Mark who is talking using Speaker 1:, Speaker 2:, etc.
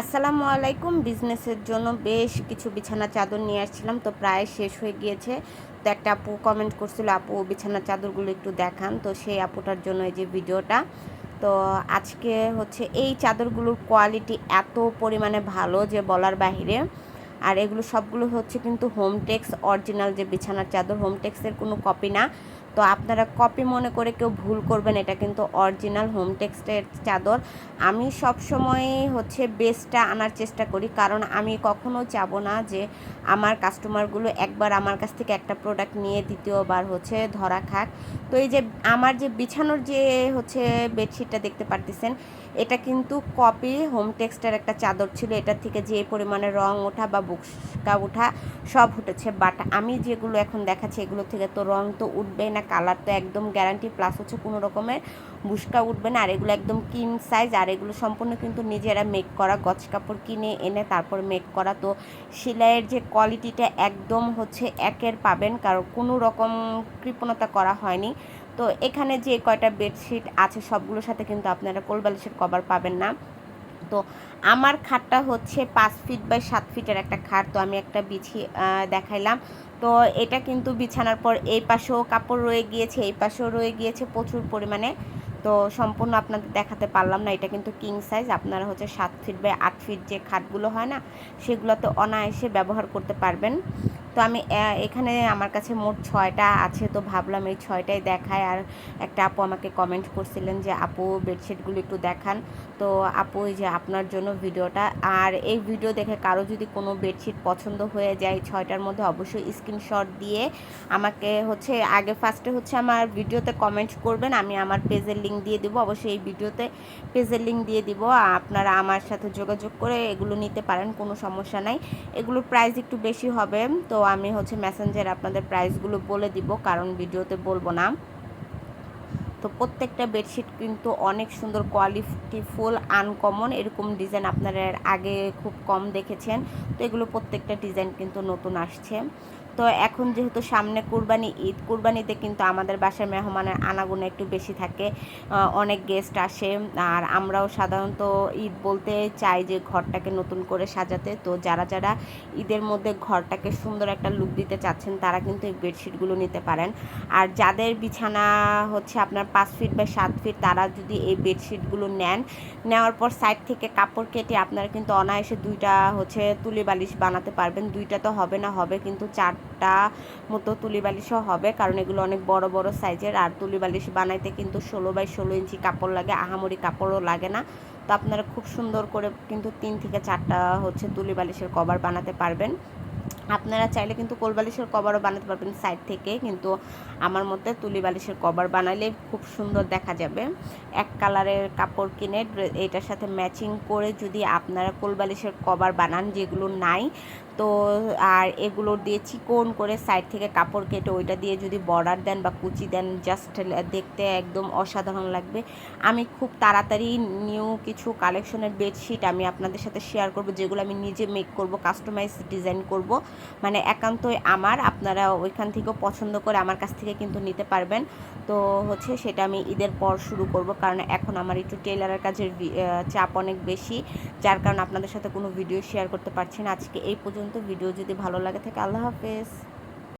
Speaker 1: আসসালামু আলাইকুম। বিজনেসের জন্য বেশ কিছু বিছানা চাদর নিয়ে আসছিলাম, তো প্রায় শেষ হয়ে গিয়েছে। তো একটা আপু কমেন্ট করছিল, আপু বিছানা চাদরগুলো একটু দেখান। তো সেই আপুটার জন্য এই যে ভিডিওটা। তো আজকে হচ্ছে এই চাদরগুলোর কোয়ালিটি এত পরিমাণে ভালো যে বলার বাহিরে। আর এগুলো সবগুলো হচ্ছে কিন্তু হোমটেক্স অরিজিনাল যে বিছানার চাদর হোমটেক্সের কোনো কপি না। তো আপনারা কপি মনে করে কেউ ভুল করবেন, এটা কিন্তু অরিজিনাল হোম টেক্সটের চাদর। আমি সব সময় হচ্ছে বেস্টটা আনার চেষ্টা করি, কারণ আমি কখনো চাবো না যে আমার কাস্টমারগুলো একবার আমার কাছ থেকে একটা প্রোডাক্ট নিয়ে দ্বিতীয়বার হচ্ছে ধরা খাক। তো এই যে আমার যে বিছানোর যে হচ্ছে বেডশিটটা দেখতে পারতেছেন, এটা কিন্তু কপি হোম টেক্সটের একটা চাদর ছিল, এটার থেকে যে পরিমাণে রং ওঠা বা বুকসকা ওঠা সব উঠেছে। বাট আমি যেগুলো এখন দেখাচ্ছি, এগুলো থেকে তো রং তো উঠবেই না কালার তো একদম গ্যারান্টি প্লাস হচ্ছে কোনো রকমের বুসকা উঠবে না। আর এগুলো একদম কিন সাইজ আর এগুলো সম্পূর্ণ কিন্তু নিজেরা মেক করা গছ কাপড় কিনে এনে তারপর মেক করা। তো সেলাইয়ের যে কোয়ালিটিটা একদম হচ্ছে একের পাবেন, কারণ কোনো রকম কৃপণতা করা হয়নি। তো এখানে যে কয়টা বেডশিট আছে সবগুলোর সাথে কিন্তু আপনারা কোলবালিশের কভার পাবেন না। তো আমার খাটটা হচ্ছে পাঁচ ফিট বাই সাত ফিটের একটা খাট, তো আমি একটা বিছি দেখাইলাম। তো এটা কিন্তু বিছানার পর এই পাশেও কাপড় রয়ে গিয়েছে, এই পাশেও রয়ে গিয়েছে প্রচুর পরিমাণে। তো সম্পূর্ণ আপনাদের দেখাতে পারলাম না, এটা কিন্তু কিং সাইজ আপনারা হচ্ছে সাত ফিট বাই আট ফিট যে খাটগুলো হয় না, সেগুলোতে অনায়াসে ব্যবহার করতে পারবেন। তো আমি এখানে আমার কাছে মোট ছয়টা আছে, তো ভাবলাম এই ছয়টাই দেখায় আর একটা আপু আমাকে কমেন্ট করছিলেন যে, আপু বেডশিটগুলো একটু দেখান। তো আপু যে আপনার জন্য ভিডিওটা, আর এই ভিডিও দেখে কারও যদি কোনো বেডশিট পছন্দ হয়ে যায় ছয়টার মধ্যে, অবশ্যই স্ক্রিনশট দিয়ে আমাকে হচ্ছে, আগে ফার্স্টে হচ্ছে আমার ভিডিওতে কমেন্ট করবেন, আমি আমার পেজের লিঙ্ক দিয়ে দেবো। অবশ্যই এই ভিডিওতে পেজের লিঙ্ক দিয়ে দিব। আপনারা আমার সাথে যোগাযোগ করে এগুলো নিতে পারেন, কোনো সমস্যা নাই। এগুলোর প্রাইস একটু বেশি হবে, তো আমি হচ্ছে মেসেঞ্জার আপনাদের প্রাইসগুলো বলে দিব, কারণ ভিডিওতে বলব না। তো প্রত্যেকটা বেডশিট কিন্তু অনেক সুন্দর কোয়ালিটিফুল আনকমন এরকম ডিজাইন আপনারা আগে খুব কম দেখেছেন। তো এগুলো প্রত্যেকটা ডিজাইন কিন্তু নতুন আসছে। তো এখন যেহেতু সামনে কুরবানি, ঈদ কুরবানিতে কিন্তু আমাদের বাসায় মেহমানের আনাগোনা একটু বেশি থাকে অনেক গেস্ট আসে, আর আমরাও সাধারণত ঈদ বলতে চাই যে ঘরটাকে নতুন করে সাজাতে। তো যারা যারা ঈদের মধ্যে ঘরটাকে সুন্দর একটা লুক দিতে চাচ্ছেন, তারা কিন্তু এই বেডশিটগুলো নিতে পারেন। আর যাদের বিছানা হচ্ছে আপনার পাঁচ ফিট বা সাত ফিট তারা যদি এই বেডশিটগুলো নেন, নেওয়ার পর সাইড থেকে কাপড় কেটে আপনারা কিন্তু অনায়াসে দুইটা হচ্ছে তুলি বালিশ বানাতে পারবেন। দুইটা তো হবে না, হবে কিন্তু চার চারটা মতো তুলি বালিশও হবে, কারণ এগুলো অনেক বড় বড় সাইজের। আর তুলি বালিশ বানাইতে কিন্তু ষোলো বাই ষোলো ইঞ্চি কাপড় লাগে, আহামরি কাপড়ও লাগে না। তো আপনারা খুব সুন্দর করে কিন্তু তিন থেকে চারটা হচ্ছে তুলি বালিশের কভার বানাতে পারবেন। আপনারা চাইলে কিন্তু কোল বালিশের কভারও বানাতে পারবেন সাইড থেকে, কিন্তু আমার মতে তুলি বালিশের কভার বানালে খুব সুন্দর দেখা যাবে। এক কালারের কাপড় কিনে এটার সাথে ম্যাচিং করে যদি আপনারা কোল বালিশের কভার বানান, যেগুলো নাই তো আর এগুলো দিয়ে চিকন করে সাইড থেকে কাপড় কেটে ওইটা দিয়ে যদি বর্ডার দেন বা কুচি দেন জাস্ট দেখতে একদম অসাধারণ লাগবে। আমি খুব তাড়াতাড়ি নিউ কিছু কালেকশনের বেডশিট আমি আপনাদের সাথে শেয়ার করব, যেগুলো আমি নিজে মেক করব কাস্টমাইজ ডিজাইন করব। মানে একান্তই আমার, আপনারা ওইখান থেকেও পছন্দ করে আমার কাছ থেকে কিন্তু নিতে পারবেন। তো হচ্ছে সেটা আমি ঈদের পর শুরু করব, কারণ এখন আমার একটু টেলারের কাজের চাপ অনেক বেশি, যার কারণে আপনাদের সাথে কোনো ভিডিও শেয়ার করতে পারছি না। আজকে এই পর্যন্ত ভিডিও যদি ভালো লাগে থাকে আল্লাহ হাফেজ।